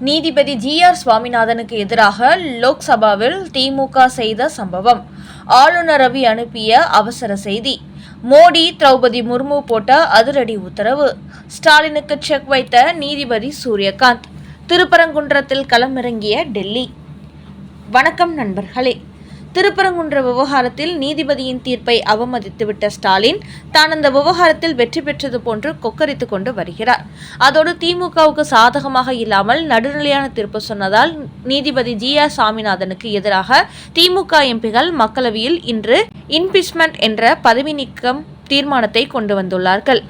நீதிபதி G R சுவாமிநாதனுக்கு எதிராக லோக்சபாவில் திமுக செய்த சம்பவம். ஆளுநர் ரவி அனுப்பிய அவசர செய்தி. மோடி திரௌபதி முர்மு போட்ட அதிரடி உத்தரவு. ஸ்டாலினுக்கு செக் வைத்த நீதிபதி சூரியகாந்த். திருப்பரங்குன்றத்தில் களமிறங்கிய டெல்லி. வணக்கம் நண்பர்களே. திருப்பரங்குன்ற விவகாரத்தில் நீதிபதியின் தீர்ப்பை அவமதித்துவிட்ட ஸ்டாலின் தான் அந்த விவகாரத்தில் வெற்றி பெற்றது போன்று கொக்கரித்து கொண்டு வருகிறார். அதோடு திமுகவுக்கு சாதகமாக இல்லாமல் நடுநிலையான தீர்ப்பு சொன்னதால் நீதிபதி ஜி ஆர் சாமிநாதனுக்கு எதிராக திமுக எம்பிகள் மக்களவையில் இன்று இன்பீச்மெண்ட் என்ற பதவி நீக்கம் தீர்மானத்தை கொண்டு வந்துள்ளார்கள்.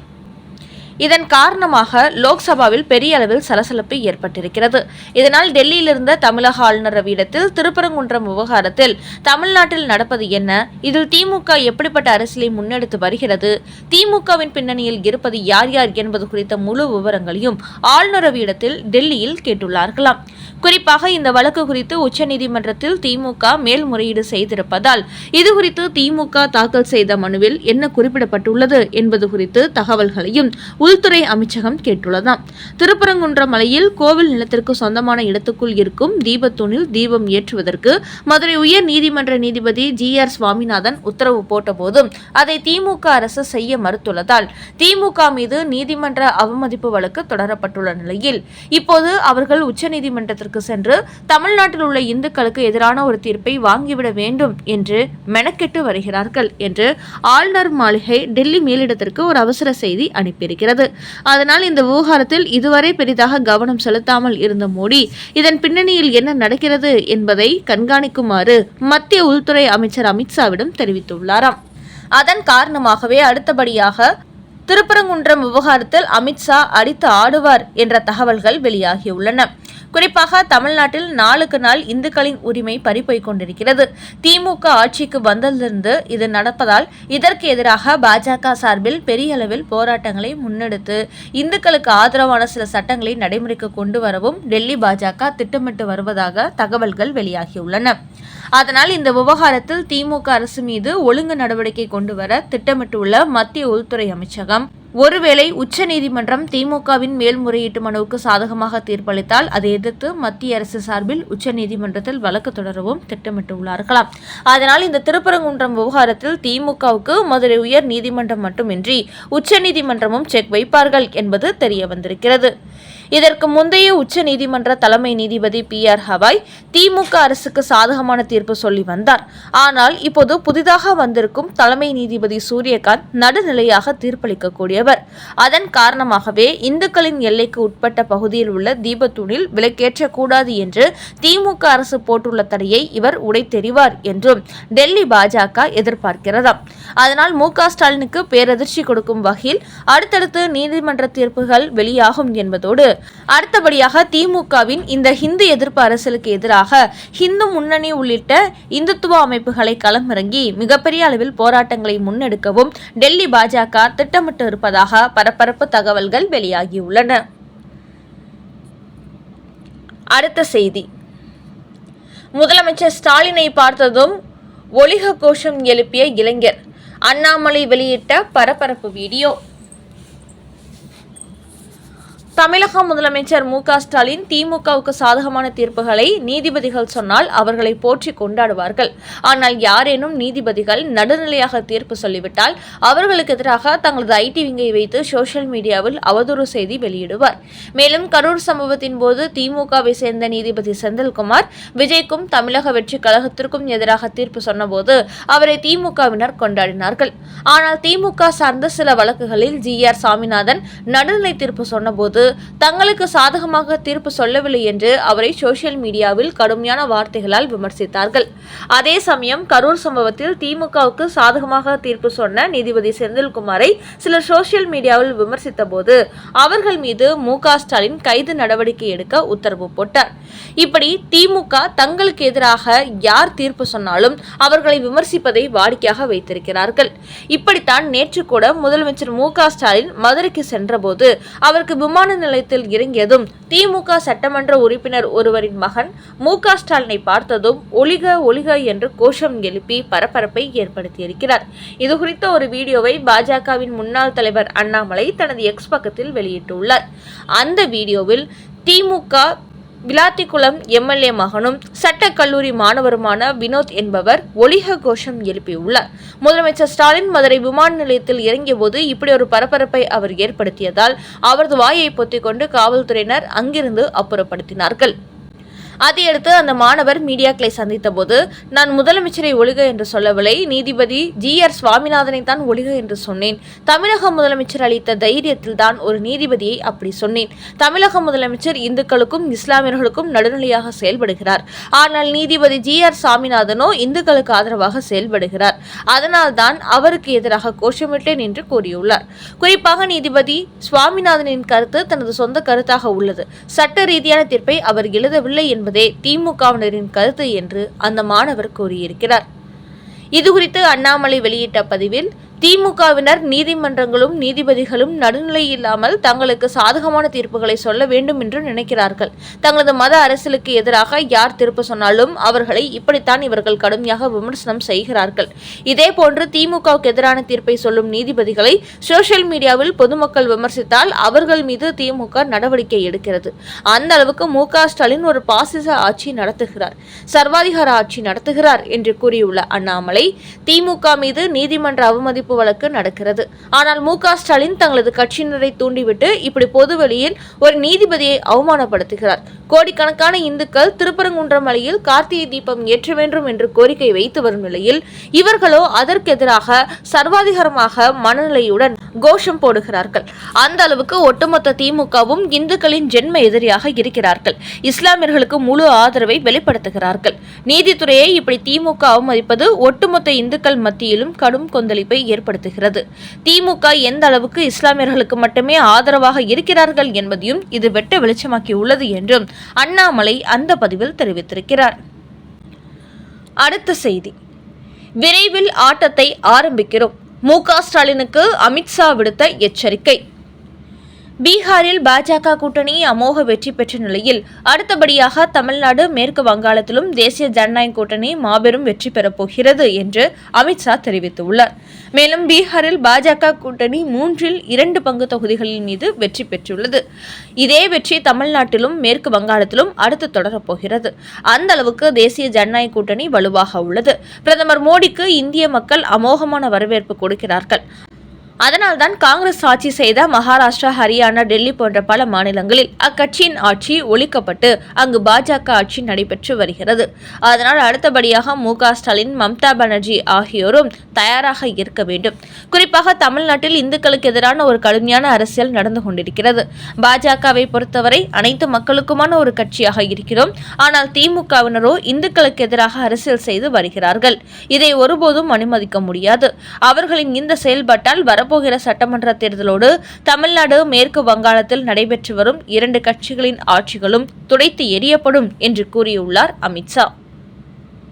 இதன் காரணமாக லோக்சபாவில் பெரிய அளவில் சலசலப்பு ஏற்பட்டிருக்கிறது. இதனால் டெல்லியில் இருந்த தமிழக ஆளுநர் ரவியிடத்தில் திருப்பரங்குன்றம் விவகாரத்தில் தமிழ்நாட்டில் நடப்பது என்ன? இதில் திமுக எப்படிப்பட்ட அரசியலை முன்னெடுத்து வருகிறது? திமுகவின் பின்னணியில் இருப்பது யார் யார் என்பது குறித்த முழு விவரங்களையும் ஆளுநர் ரவியிடத்தில் டெல்லியில் கேட்டுள்ளார்களாம். குறிப்பாக இந்த வழக்கு குறித்து உச்சநீதிமன்றத்தில் திமுக மேல்முறையீடு செய்திருப்பதால் இது குறித்து திமுக தாக்கல் செய்த மனுவில் என்ன குறிப்பிடப்பட்டுள்ளது என்பது குறித்து தகவல்களையும் உள்துறை அமைச்சகம் கேட்டுள்ளதாம். திருப்பரங்குன்ற மலையில் கோவில் நிலத்திற்கு சொந்தமான இடத்துக்குள் இருக்கும் தீபத்தூணில் தீபம் ஏற்றுவதற்கு மதுரை உயர் நீதிமன்ற நீதிபதி ஜி ஆர் சுவாமிநாதன் உத்தரவு போட்டபோதும் அதை திமுக அரசு செய்ய மறுத்துள்ளதால் திமுக மீது நீதிமன்ற அவமதிப்பு வழக்கு தொடரப்பட்டுள்ள நிலையில் இப்போது அவர்கள் உச்சநீதிமன்றத்திற்கு சென்று தமிழ்நாட்டில் உள்ள இந்துக்களுக்கு எதிரான ஒரு தீர்ப்பை வாங்கிவிட வேண்டும் என்று மெனக்கெட்டு வருகிறார்கள் என்று ஆளுநர் மாளிகை டெல்லி மேலிடத்திற்கு ஒரு அவசர செய்தி அனுப்பியிருக்கிறது. அதனால் இந்த விவகாரத்தில் இதுவரை பெரிதாக கவனம் செலுத்தாமல் இருந்த மோடி இதன் பின்னணியில் என்ன நடக்கிறது என்பதை கண்காணிக்குமாறு மத்திய உள்துறை அமைச்சர் அமித்ஷாவிடம் தெரிவித்துள்ளாராம். அதன் காரணமாகவே அடுத்தபடியாக திருப்பரங்குன்றம் விவகாரத்தில் அமித்ஷா அடித்து ஆடுவார் என்ற தகவல்கள் வெளியாகியுள்ளன. குறிப்பாக தமிழ்நாட்டில் நாளுக்கு நாள் இந்துக்களின் உரிமை பறிப்போய் கொண்டிருக்கிறது. திமுக ஆட்சிக்கு வந்ததிலிருந்து இது நடப்பதால் இதற்கு எதிராக பாஜக சார்பில் பெரிய அளவில் போராட்டங்களை முன்னெடுத்து இந்துக்களுக்கு ஆதரவான சில சட்டங்களை நடைமுறைக்கு கொண்டு வரவும் டெல்லி பாஜக திட்டமிட்டு வருவதாக தகவல்கள் வெளியாகியுள்ளன. அதனால் இந்த விவகாரத்தில் திமுக அரசு மீது ஒழுங்கு நடவடிக்கை கொண்டு வர திட்டமிட்டுள்ள மத்திய உள்துறை அமைச்சகம் ஒருவேளை உச்சநீதிமன்றம் திமுகவின் மேல்முறையீட்டு மனுவுக்கு சாதகமாக தீர்ப்பளித்தால் அதை எதிர்த்து மத்திய அரசு சார்பில் உச்சநீதிமன்றத்தில் வழக்கு தொடரவும் திட்டமிட்டுள்ளார்களாம். அதனால் இந்த திருப்பரங்குன்றம் விவகாரத்தில் திமுகவுக்கு மதுரை உயர் நீதிமன்றம் மட்டுமின்றி உச்சநீதிமன்றமும் செக் வைப்பார்கள் என்பது தெரிய வந்திருக்கிறது. இதற்கு முந்தைய உச்ச நீதிமன்ற தலைமை நீதிபதி பி ஆர் ஹவாய் திமுக அரசுக்கு சாதகமான தீர்ப்பு சொல்லி வந்தார். ஆனால் இப்போது புதிதாக வந்திருக்கும் தலைமை நீதிபதி சூரியகாந்த் நடுநிலையாக தீர்ப்பளிக்கக்கூடியவர். அதன் காரணமாகவே இந்துக்களின் எல்லைக்கு உட்பட்ட பகுதியில் உள்ள தீபத்தூணில் விலக்கேற்றக்கூடாது என்று திமுக அரசு போட்டுள்ள தடையை இவர் உடைத்தெறிவார் என்றும் டெல்லி பாஜக எதிர்பார்க்கிறதாம். அதனால் மு ஸ்டாலினுக்கு பேரதிர்ச்சி கொடுக்கும் வகையில் அடுத்தடுத்து நீதிமன்ற தீர்ப்புகள் வெளியாகும் என்பதோடு அடுத்தபடியாக திமுகவின் இந்த ஹிந்து எதிர்ப்பு அரசியலுக்கு எதிராக ஹிந்து முன்னணி உள்ளிட்ட இந்துத்துவ அமைப்புகளை களமிறங்கி மிகப்பெரிய அளவில் போராட்டங்களை முன்னெடுக்கவும் டெல்லி பாஜக திட்டமிட்டு இருப்பதாக பரபரப்பு தகவல்கள் வெளியாகியுள்ளன. அடுத்த செய்தி. முதலமைச்சர் ஸ்டாலினை பார்த்ததும் ஒளிக கோஷம் எழுப்பிய இளைஞர் அண்ணாமலை வெளியிட்ட பரபரப்பு வீடியோ. தமிழக முதலமைச்சர் மு க ஸ்டாலின் திமுகவுக்கு சாதகமான தீர்ப்புகளை நீதிபதிகள் சொன்னால் அவர்களை போற்றி கொண்டாடுவார்கள். ஆனால் யாரேனும் நீதிபதிகள் நடுநிலையாக தீர்ப்பு சொல்லிவிட்டால் அவர்களுக்கு எதிராக தங்களது ஐடி விங்கை வைத்து சோஷியல் மீடியாவில் அவதூறு செய்தி வெளியிடுவார். மேலும் கரூர் சம்பவத்தின் போது திமுகவை சேர்ந்த நீதிபதி செந்தில்குமார் விஜய்க்கும் தமிழக வெற்றி கழகத்திற்கும் எதிராக தீர்ப்பு சொன்னபோது அவரை திமுகவினர் கொண்டாடினார்கள். ஆனால் திமுக சார்ந்த சில வழக்குகளில் ஜி ஆர் சாமிநாதன் நடுநிலை தீர்ப்பு சொன்னபோது தங்களுக்கு சாதகமாக தீர்ப்பு சொல்லவில்லை என்று அவரை சோசியல் மீடியாவில் கடுமையான வார்த்தைகளால் விமர்சித்தார்கள். அதே சமயம் கரூர் சம்பவத்தில் திமுகவுக்கு சாதகமாக தீர்ப்பு சொன்ன நீதிபதி செந்தில்குமாரை சிலர் சோசியல் மீடியாவில் விமர்சித்த போது அவர்கள் மீது மு க ஸ்டாலின் கைது நடவடிக்கை எடுக்க உத்தரவு போட்டார். இப்படி திமுக தங்களுக்கு எதிராக யார் தீர்ப்பு சொன்னாலும் அவர்களை விமர்சிப்பதை வாடிக்கையாக வைத்திருக்கிறார்கள். இப்படித்தான் நேற்று கூட முதலமைச்சர் மு க ஸ்டாலின் மதுரைக்கு சென்றபோது அவருக்கு விமான நிலையத்தில் இறங்கியதும் திமுக சட்டமன்ற உறுப்பினர் ஒருவரின் மகன் மு க ஸ்டாலினை பார்த்ததும் ஒளிக ஒளிக என்று கோஷம் எழுப்பி பரபரப்பை ஏற்படுத்தியிருக்கிறார். இது குறித்த ஒரு வீடியோவை பாஜகவின் முன்னாள் தலைவர் அண்ணாமலை தனது எக்ஸ் பக்கத்தில் வெளியிட்டுள்ளார். அந்த வீடியோவில் திமுக விளாத்திக்குளம் எம்எல்ஏ மகனும் சட்டக் கல்லூரி மாணவருமான வினோத் என்பவர் ஒலிக கோஷம் எழுப்பியுள்ளார். முதலமைச்சர் ஸ்டாலின் மதுரை விமான நிலையத்தில் இறங்கியபோது இப்படி ஒரு பரபரப்பை அவர் ஏற்படுத்தியதால் அவரது வாயை பொத்திக்கொண்டு காவல்துறையினர் அங்கிருந்து அப்புறப்படுத்தினார்கள். அதையடுத்து அந்த மாணவர் மீடியாக்களை சந்தித்த போது நான் முதலமைச்சரை ஒழிக என்று சொல்லவில்லை. நீதிபதி ஜி ஆர் சுவாமிநாதனை தான் ஒழிக என்று சொன்னேன். தமிழக முதலமைச்சர் அளித்த தைரியத்தில் தான் ஒரு நீதிபதியை அப்படி சொன்னேன். தமிழக முதலமைச்சர் இந்துக்களுக்கும் இஸ்லாமியர்களுக்கும் நடுநிலையாக செயல்படுகிறார். ஆனால் நீதிபதி ஜி ஆர் சாமிநாதனோ இந்துக்களுக்கு ஆதரவாக செயல்படுகிறார். அதனால் தான் அவருக்கு எதிராக கோஷமிட்டேன் என்று கூறியுள்ளார். குறிப்பாக நீதிபதி சுவாமிநாதனின் கருத்து தனது சொந்த கருத்தாக உள்ளது. சட்ட ரீதியான தீர்ப்பை அவர் எழுதவில்லை என்பது திமுகவினரின் கருத்து என்று அந்த மாணவர் கூறியிருக்கிறார். இதுகுறித்து அண்ணாமலை வெளியிட்ட பதிவில் திமுகவினர் நீதிமன்றங்களும் நீதிபதிகளும் நடுநிலை இல்லாமல் தங்களுக்கு சாதகமான தீர்ப்புகளை சொல்ல வேண்டும் என்று நினைக்கிறார்கள். தங்களது மத அரசியலுக்கு எதிராக யார் தீர்ப்பு சொன்னாலும் அவர்களை இப்படித்தான் இவர்கள் கடுமையாக விமர்சனம் செய்கிறார்கள். இதேபோன்று திமுகவுக்கு எதிரான தீர்ப்பை சொல்லும் நீதிபதிகளை சோசியல் மீடியாவில் பொதுமக்கள் விமர்சித்தால் அவர்கள் மீது திமுக நடவடிக்கை எடுக்கிறது. அந்த அளவுக்கு மு க ஸ்டாலின் ஒரு பாசிச ஆட்சி நடத்துகிறார். சர்வாதிகார ஆட்சி நடத்துகிறார் என்று கூறியுள்ள அண்ணாமலை திமுக மீது நீதிமன்ற அவமதிப்பு வழக்கு நடக்கிறது. ஆனால் மு ஸ்டாலின் தங்களது கட்சியினரை தூண்டிவிட்டு இப்படி பொதுவெளியில் ஒரு நீதிபதியை அவமானப்படுத்துகிறார். கோடிக்கணக்கான இந்துக்கள் திருப்பரங்குன்றம் மலையில் கார்த்திகை தீபம் ஏற்ற வேண்டும் என்று கோரிக்கை வைத்து வரும் நிலையில் இவர்களோ அதற்கு எதிராக சர்வாதிகாரமாக மனநிலையுடன் கோஷம் போடுகிறார்கள். அந்த அளவுக்கு ஒட்டுமொத்த திமுகவும் இந்துக்களின் ஜென்ம எதிரியாக இருக்கிறார்கள். இஸ்லாமியர்களுக்கு முழு ஆதரவை வெளிப்படுத்துகிறார்கள். நீதித்துறையை இப்படி திமுக அவமதிப்பது ஒட்டுமொத்த இந்துக்கள் மத்தியிலும் கடும் கொந்தளிப்பை ஏற்படுத்தும் ஏற்படுத்துகிறது. திமுக எந்த அளவுக்கு இஸ்லாமியர்களுக்கு மட்டுமே ஆதரவாக இருக்கிறார்கள் என்பதையும் இது வெட்ட வெளிச்சமாக்கியுள்ளது என்றும் அண்ணாமலை அந்த பதிவில் தெரிவித்திருக்கிறார். அடுத்த செய்தி. விரைவில் ஆட்டத்தை ஆரம்பிக்கிறோம். மு க ஸ்டாலினுக்கு அமித்ஷா விடுத்த எச்சரிக்கை. பீகாரில் பாஜக கூட்டணி அமோக வெற்றி பெற்ற நிலையில் அடுத்தபடியாக தமிழ்நாடு மேற்கு வங்காளத்திலும் தேசிய ஜனநாயக கூட்டணி மாபெரும் வெற்றி பெறப் போகிறது என்று அமித்ஷா தெரிவித்துள்ளார். மேலும் பீகாரில் பாஜக கூட்டணி மூன்றில் இரண்டு பங்கு தொகுதிகளின் மீது வெற்றி பெற்றுள்ளது. இதே வெற்றி தமிழ்நாட்டிலும் மேற்கு வங்காளத்திலும் அடுத்து தொடரப்போகிறது அந்த அளவுக்கு தேசிய ஜனநாயக கூட்டணி வலுவாக உள்ளது. பிரதமர் மோடிக்கு இந்திய மக்கள் அமோகமான வரவேற்பு கொடுக்கிறார்கள். அதனால்தான் காங்கிரஸ் ஆட்சி செய்த மகாராஷ்டிரா ஹரியானா டெல்லி போன்ற பல மாநிலங்களில் அக்கட்சியின் ஆட்சி ஒழிக்கப்பட்டு அங்கு பாஜக ஆட்சி நடைபெற்று வருகிறது. அதனால் அடுத்தபடியாக மு க ஸ்டாலின் மம்தா பானர்ஜி ஆகியோரும் தயாராக இருக்க வேண்டும். குறிப்பாக தமிழ்நாட்டில் இந்துக்களுக்கு எதிரான ஒரு கடுமையான அரசியல் நடந்து கொண்டிருக்கிறது. பாஜகவை பொறுத்தவரை அனைத்து மக்களுக்குமான ஒரு கட்சியாக இருக்கிறோம். ஆனால் திமுகவினரோ இந்துக்களுக்கு எதிராக அரசியல் செய்து வருகிறார்கள். இதை ஒருபோதும் அனுமதிக்க முடியாது. அவர்களின் இந்த செயல்பாட்டால் வரப்போகிற சட்டமன்ற தேர்தலோடு தமிழ்நாடு மேற்கு வங்காளத்தில் நடைபெற்று வரும் இரண்டு கட்சிகளின் ஆட்சிகளும் துடைத்து எரியப்படும் என்று கூறியுள்ளார் அமித்ஷா.